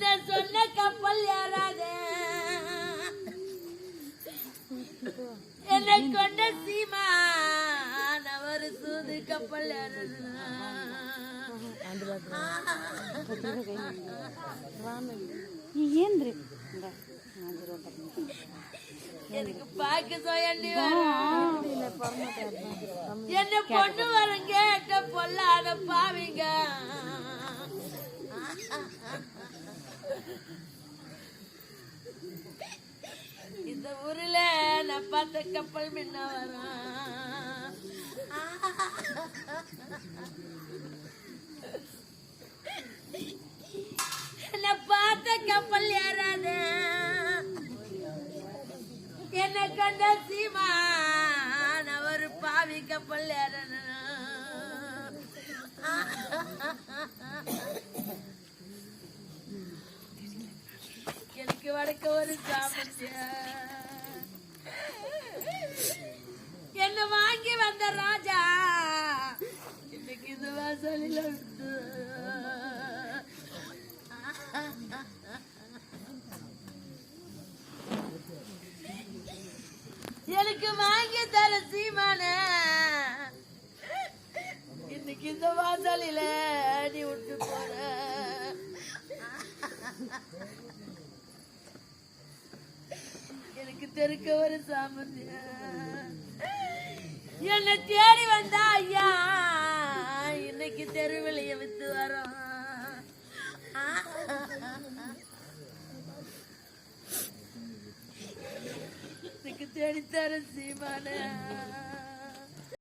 நான் சொன்ன கப்பல் ஏறாத என்னை கொண்ட சீமா நான் ஒரு சூது கப்பல் ஏறாத ಏನ್ರಿ எனக்கு பாக்க சோயண்டி என்ன பொண்ணு வரும் கேட்ட பொல்லாத பாவிங்க. இந்த ஊர்ல நான் பார்த்த கப்பல் முன்ன வரும். என்ன பார்த்த கப்பல் ஏறாத. என்ன கண்ட சீமா கப்பல் ஏறணும் எனக்கு வடக்க ஒரு சாமிச்சா என்ன வாங்கி வந்த ராஜா. இன்னைக்கு இந்த வாசலில் விட்டு எனக்கு வாங்கி தர சீமான. இந்த வாசலில நீ விட்டு போற. எனக்கு தெருக்க ஒரு சாமர்த்திய என்னை தேடி வந்தா ஐயா. இன்னைக்கு தெருவிலைய வித்து வரோம். எனக்கு தேடித்தர சீமான.